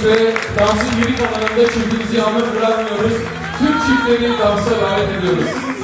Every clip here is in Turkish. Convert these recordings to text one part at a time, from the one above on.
ediyoruz ve dansın geri kalanında çiftimizi yalnız bırakmıyoruz. Tüm çiftleri dansa davet ediyoruz.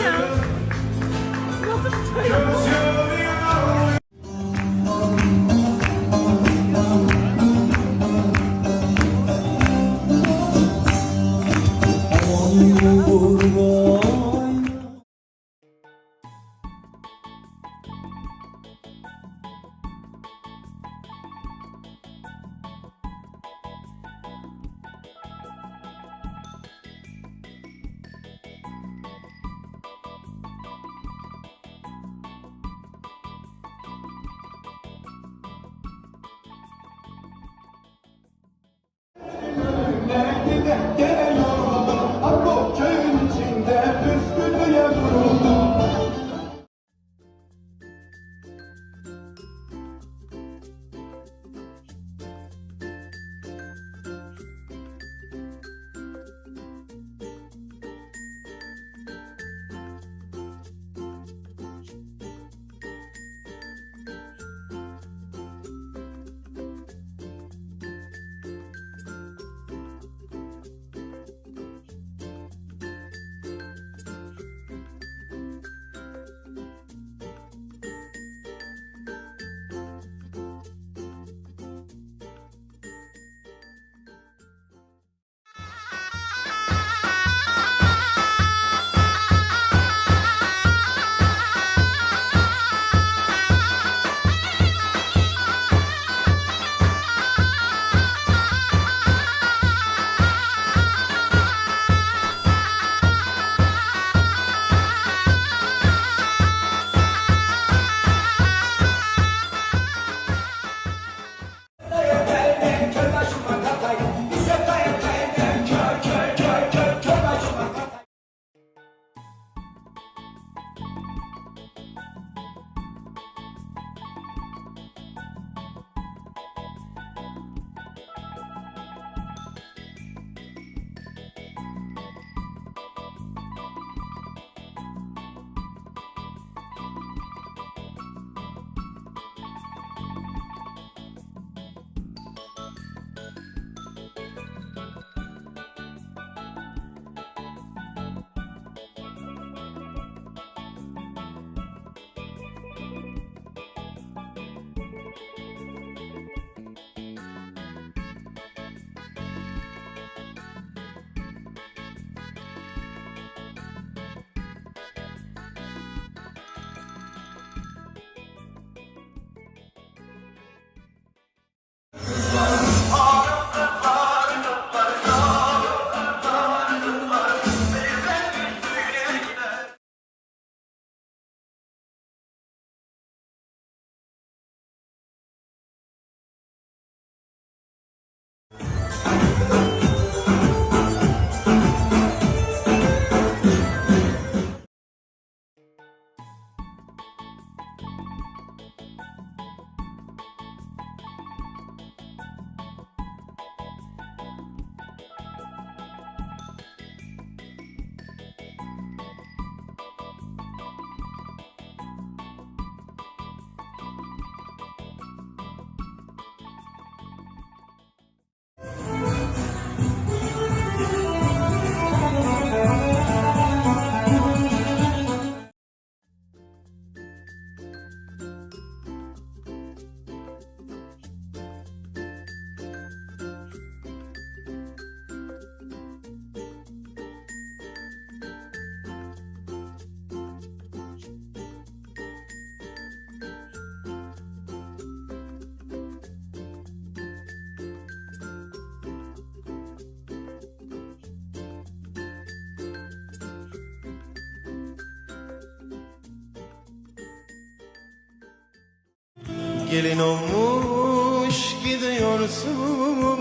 Gelin olmuş gidiyorsun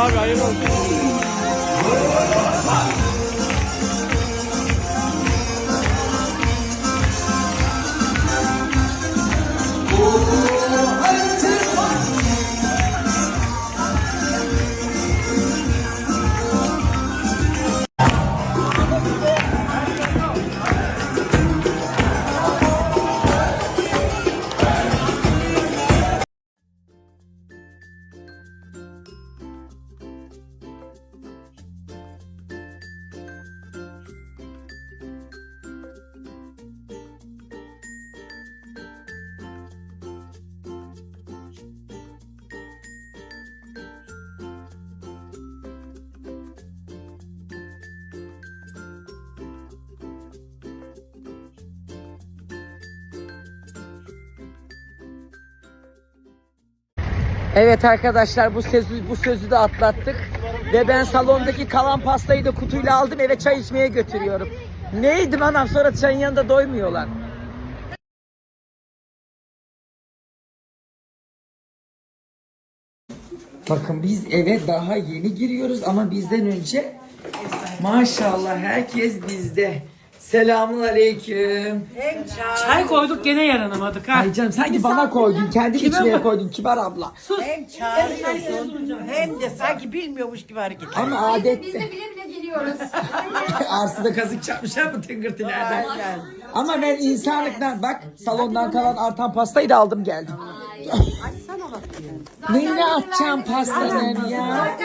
Abi hayırlı olsun. Evet arkadaşlar bu sözü bu sözü de atlattık ve ben salondaki kalan pastayı da kutuyla aldım eve çay içmeye götürüyorum. Neydi anam sonra çayın yanında doymuyorlar. Bakın biz eve daha yeni giriyoruz ama bizden önce maşallah herkes bizde. Selamun aleyküm. Çay koyduk gene yaranamadık ha. Ay canım sanki bana koydun, kendi içmeye koydun kibar abla. Hem çağırıyorsun hem de sanki bilmiyormuş gibi hareket ediyor. Ama adette. Biz de bile bile geliyoruz. Arsada kazık çarpmışlar bu tıngırtılardan. Ama ben insanlıktan bak salondan kalan artan pastayı da aldım geldim. Neyine atacağım pastanın ya?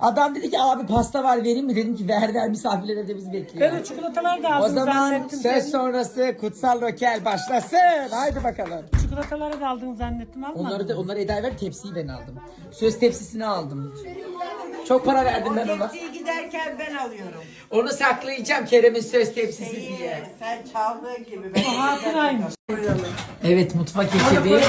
Adam dedi ki abi pasta var vereyim mi? Dedim ki ver ver misafirler de bizi bekliyor. Ben o çikolataları da O aldım zaman zannettim. söz sonrası kutsal rokel başlasın. Haydi bakalım. Çikolataları da aldın zannettim almadın. Onları da onları Eda ver tepsiyi ben aldım. Söz tepsisini aldım. Çok para verdim ben ona. Giderken ben alıyorum. Onu saklayacağım Kerem'in söz tepsisi diye. Sen çaldığın gibi ben Hatıraymış. Evet mutfak ekibi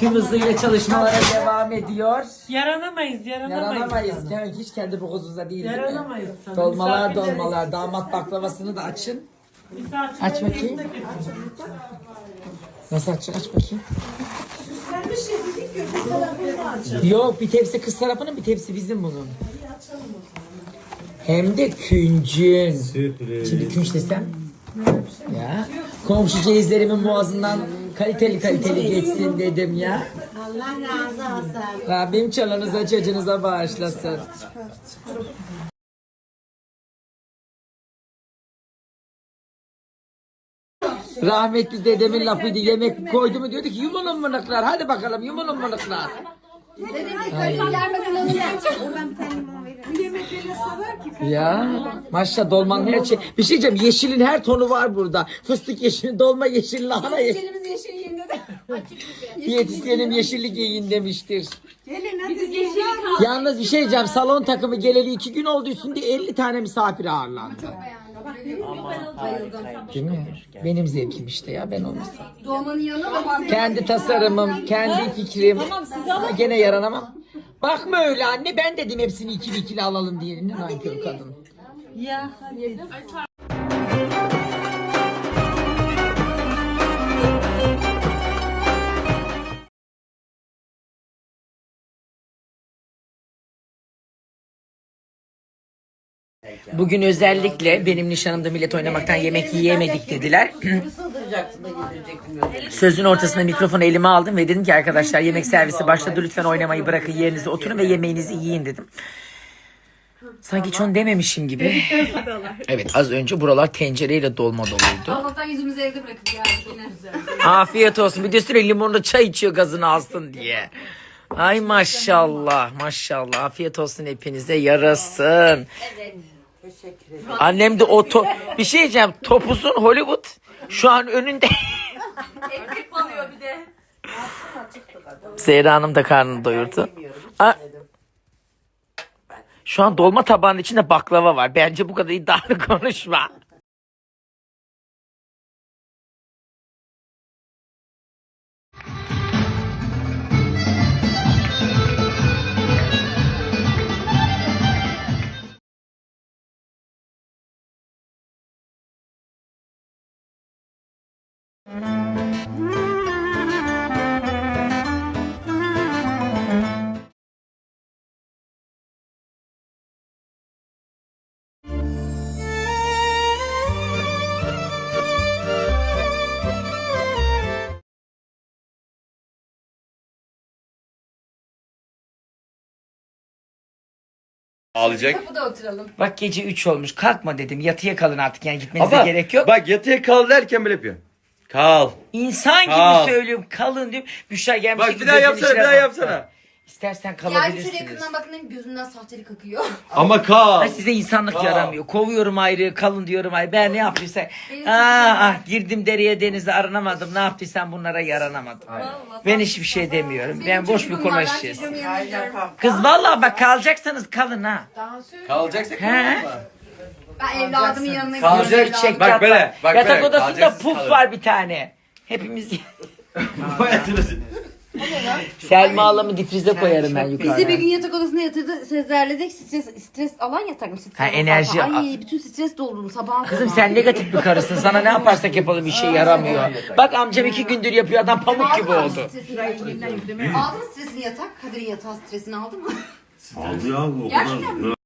tüm hızıyla çalışmalara devam ediyor. Yaranamayız, yaranamayız. Yaranamayız. Yani hiç kendi boğazınıza değil değil mi? Yaranamayız sana. Dolmalar Misafirler- dolmalar. Damat baklavasını da açın. Misafirler Aç bakayım. Nasıl aç? Aç bakayım. Yok bir tepsi kız tarafının bir tepsi bizim bunun. Hem de küncün. Şimdi künç desem. Ya. Komşu ceyizlerimin boğazından kaliteli kaliteli geçsin dedim ya. Allah razı olsun. Rabbim çalınıza çocuğunuza bağışlasın. Rahmetli dedemin lafıydı yemek koydu mu diyordu ki yumunun mınıklar hadi bakalım yumunun mınıklar. Dedim ki köyün gelmeden önce. Oradan bir tane limon verin. Ya maşallah dolmanın her şey. Bir şey diyeceğim yeşilin her tonu var burada. Fıstık yeşili, dolma yeşil, lahana yeşil. Elimiz yeşil yiyinde de. Diyetisyenim yeşillik yiyin demiştir. Yalnız bir şey diyeceğim salon takımı geleli iki gün oldu üstünde 50 tane misafir ağırlandı. Değil mi? Benim zevkim işte ya ben olmasam. Dolmanın yanına da var. Kendi tasarımım, kendi fikrim. Ama gene yaranamam. Bakma öyle anne ben dedim hepsini ikili ikili alalım diye. Ne nankör kadın. Bugün özellikle benim nişanımda millet oynamaktan yemek yiyemedik dediler. Sözün ortasında mikrofonu elime aldım ve dedim ki arkadaşlar yemek servisi başladı lütfen oynamayı bırakın yerinize oturun ve yemeğinizi yiyin dedim. Sanki hiç onu dememişim gibi. Evet az önce buralar tencereyle dolma doluydu. Allah'tan yüzümüzü evde bırakıp geldik. Afiyet olsun. Bir de sürekli limonlu çay içiyor gazını alsın diye. Ay maşallah maşallah. Afiyet olsun hepinize yarasın. Annem de o to bir şey diyeceğim. Topuzun Hollywood şu an önünde. Ekmek alıyor bir de. Zehra Hanım da karnını doyurdu. A- şu an dolma tabağının içinde baklava var. Bence bu kadar iddialı konuşma. Ağlayacak. Kapıda oturalım. Bak gece 3 olmuş. Kalkma dedim. Yatıya kalın artık yani gitmenize Ama gerek yok. bak yatıya kal derken böyle yapıyor. Kal. İnsan gibi Kal. söylüyorum. Kalın diyorum. Büşra gelmiş. Bak bir daha yapsana bir daha yapsana. İstersen Yani şöyle kalabilirsiniz. yakından bakın gözünden sahtelik akıyor. Ama kal. Ay size insanlık Kal. yaramıyor. Kovuyorum ayrı, kalın diyorum ayrı. Ben ne yaptıysam. Benim Ah, ah girdim dereye denize aranamadım. Ne yaptıysam bunlara yaranamadım. Ben hiçbir şey demiyorum. Ben boş bir konuşacağız. Kız vallahi bak kalacaksanız kalın ha. Kalacaksak He? Ben evladımın yanına Kalacak. gidiyorum. Çek Bak yat- böyle, bak Yatak böyle. odasında Kalacaksınız, puf kalın. var bir tane. Hepimiz Hayatınız. Selma Alam'ı difrize koyarım ben yukarıda. Bizi bir gün yatak odasına yatırdı. Sezler'le de stres, stres alan yatak mı? Stres Ha, alan enerji- falan. Ay bütün stres doldurdum sabah. Kızım sen negatif bir karısın. Sana ne yaparsak yapalım bir şey yaramıyor. Bak amcam iki gündür yapıyor adam pamuk gibi oldu. Aldın mı stresini yatak? Kadir'in yatağı stresini aldın mı? Aldı ya o Gerçekten kadar.